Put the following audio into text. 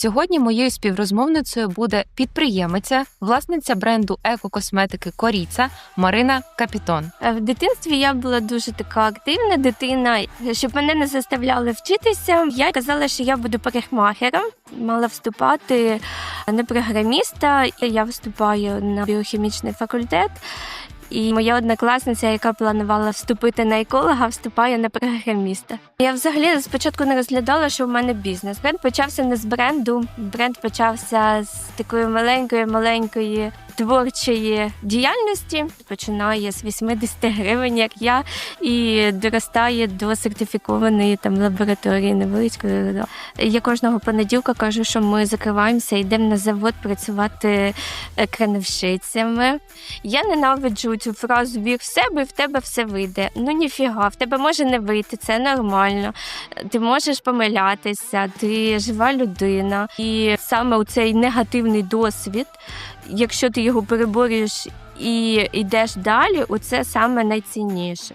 Сьогодні моєю співрозмовницею буде підприємиця, власниця бренду екокосметики Коріца Марина Капітон. Е, В дитинстві я була дуже така активна дитина. Щоб мене не заставляли вчитися, я казала, що я буду парикмахером. Мала вступати на програміста. Я вступаю на біохімічний факультет. І моя однокласниця, яка планувала вступити на еколога, вступає на програміста. Я взагалі спочатку не розглядала, що в мене бізнес. Бренд почався не з бренду. Бренд почався з такої маленької, маленької творчої діяльності. Починає з 80 гривень, як я, і доростає до сертифікованої там лабораторії невеличкої. Я кожного понеділка кажу, що ми закриваємося, йдемо на завод працювати крановщицями. Я ненавиджу цю фразу вір в себе, і в тебе все вийде. Ну ніфіга, в тебе може не вийти, це нормально. Ти можеш помилятися, ти жива людина. І саме у цей негативний досвід, якщо ти його переборюєш і йдеш далі, оце саме найцінніше.